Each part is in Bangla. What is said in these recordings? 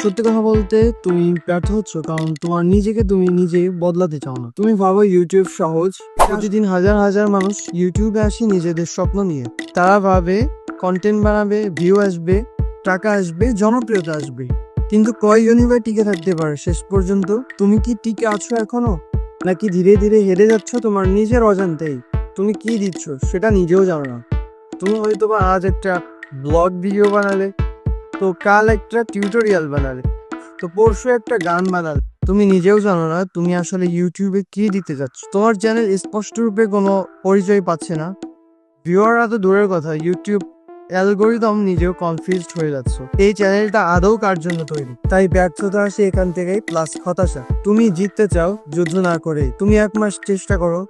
সত্যি কথা বলতে তুমি ব্যর্থ হচ্ছ, কারণ তোমার নিজেকে তুমি নিজে বদলাতে চাও না। তুমি ভাবো ইউটিউব সহজ। প্রতিদিন হাজার হাজার মানুষ ইউটিউবে আসে নিজেদের স্বপ্ন নিয়ে। তারা ভাবে কন্টেন্ট বানাবে ভিউ আসবে, টাকা আসবে, জনপ্রিয়তা আসবে। কিন্তু কয়জনই বা টিকে থাকতে পারে শেষ পর্যন্ত? তুমি কি টিকে আছো এখনও? নাকি ধীরে ধীরে হেরে যাচ্ছ তোমার নিজের অজান্তেই? তুমি কি দিচ্ছ সেটা নিজেও জানো না। তুমি হয়তো বা আজ একটা ব্লগ ভিডিও বানালে। তো কাল একটা টিউটোরিয়াল বানালে। তো পরশু একটা গান বানালে। তুমি নিজেও জানো না, তুমি আসলে ইউটিউবে কি দিতে যাচ্ছ? তোমার চ্যানেল স্পষ্ট রূপে কোনো পরিচয় পাচ্ছে না। ভিউয়াররা তো দূরের কথা ইউটিউব অ্যালগোরিদম নিজেও কনফিউজড হয়ে যাচ্ছে। এই চ্যানেলটা আদৌ কার জন্য তৈরি? তাই ব্যর্থতা আসে এখান থেকেই প্লাস হতাশা। তুমি জিততে চাও, যুদ্ধ না করে তুমি এক মাস চেষ্টা করো,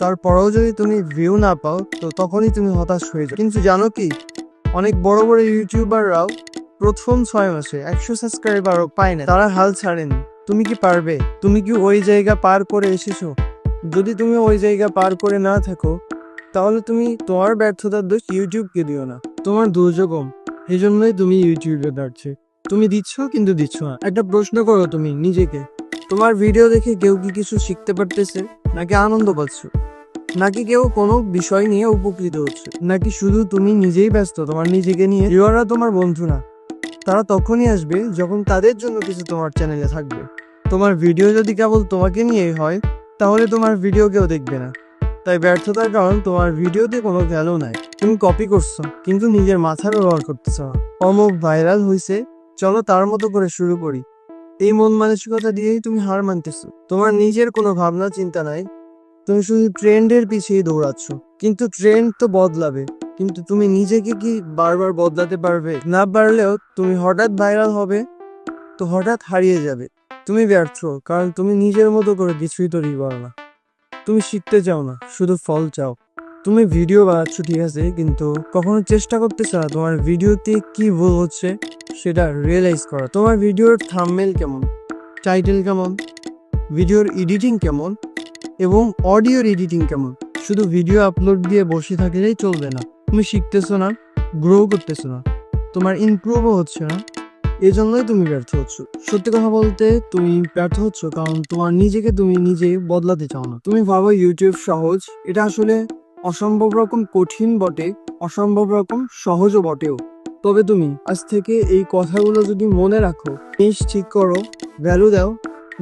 তারপরেও যদি তুমি ভিউ না পাও, তো তখনই তুমি হতাশ হয়ে যাও। কিন্তু জানো কি? অনেক বড় বড় ইউটিউবাররাও প্রথম ছয় মাসে একশো সাবস্ক্রাইবারও পায় না, তারা হাল ছাড়েনি। তুমি কি পারবে? তুমি কি ওই জায়গা পার করে এসেছ? যদি তুমি ওই জায়গা পার করে না থাকো, তাহলে তুমি তোমার ব্যর্থতার দোষ ইউটিউবকে দিও না। তোমার দুর্যোগম এই জন্যই তুমি ইউটিউবে দাঁড়ছে। তুমি দিচ্ছ কিন্তু দিচ্ছ না। একটা প্রশ্ন করো তুমি নিজেকে। তোমার ভিডিও দেখে কেউ কি কিছু শিখতে পারতেছে? নাকি আনন্দ পাচ্ছ? নাকি কেউ কোনো বিষয় নিয়ে উপকৃত হচ্ছে? নাকি শুধু তুমি নিজেই ব্যস্ত, তোমার নিজেকে নিয়ে? ভিউয়াররা তোমার বন্ধু না। তারা তখনই আসবে যখন তাদের জন্য কিছু তোমার চ্যানেলে থাকবে। তোমার ভিডিও যদি কেবল তোমাকে নিয়েই হয়, তাহলে তোমার ভিডিও কেউ দেখবে না। তাই ব্যর্থতার কারণ তোমার ভিডিওতে কোনো ভ্যালু নাই। তুমি কপি করছ, কিন্তু নিজের মাথার ব্যবহার করতেছ। অমুক ভাইরাল হয়েছে চলো তার মতো করে শুরু করি। এই মন মানসিকতা দিয়েই তুমি হার মানতেছো। তোমার নিজের কোনো ভাবনা চিন্তা নাই। তুমি শুধু ট্রেন্ডের পিছিয়ে দৌড়াচ্ছ। কিন্তু ট্রেন্ড তো বদলাবে। কিন্তু তুমি নিজেকে কি বারবার বদলাতে পারবে? না পারলেও তুমি হঠাৎ ভাইরাল হবে, তো হঠাৎ হারিয়ে যাবে। তুমি ব্যর্থ, কারণ তুমি নিজের মতো করে কিছুই তৈরি করো না। তুমি শিখতে চাও না, শুধু ফল চাও। তুমি ভিডিও বানাচ্ছ, ঠিক আছে, কিন্তু কখনো চেষ্টা করতেছো না তোমার ভিডিওতে কি ভুল হচ্ছে সেটা রিয়েলাইজ করা। তোমার ভিডিওর থামমেল কেমন? টাইটেল কেমন? ভিডিওর এডিটিং কেমন? এবং অডিওর এডিটিং কেমন? শুধু ভিডিও আপলোড দিয়ে বসে থাকলেই চলবে না। তুমি শিখতেছো না গ্রো করতেছো না, তোমার ইমপ্রুভও হচ্ছে না এই জন্যই তুমি ব্যর্থ হচ্ছ। সত্যি কথা বলতে তুমি ব্যর্থ হচ্ছ কারণ তোমার নিজেকে তুমি নিজে বদলাতে চাও না। তুমি ভাবো ইউটিউব সহজ, এটা আসলে অসম্ভব রকম কঠিন বটে, অসম্ভব রকম সহজও বটেও। তবে তুমি আজ থেকে এই কথাগুলো যদি মনে রাখো, জিনিস ঠিক করো ভ্যালু দাও,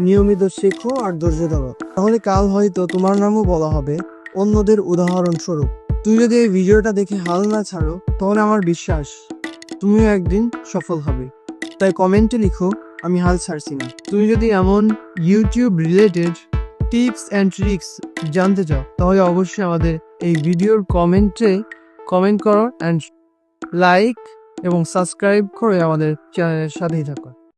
নিয়মিত শেখো আর ধৈর্য ধরো। তাহলে কাল হয়তো তোমার নামও বলা হবে, অন্যদের উদাহরণস্বরূপ। তুই যদি এই ভিডিওটা দেখে হাল না ছাড়ো, তাহলে আমার বিশ্বাস, তুমিও একদিন সফল হবে। তাই কমেন্টে লিখো, আমি হাল ছাড়ছি না। তুমি যদি এমন YouTube related tips and tricks জানতে চাও, তাহলে অবশ্যই আমাদের এই ভিডিওর কমেন্টে কমেন্ট করো অ্যান্ড লাইক এবং সাবস্ক্রাইব করে আমাদের চ্যানেলের সাথেই থাকো।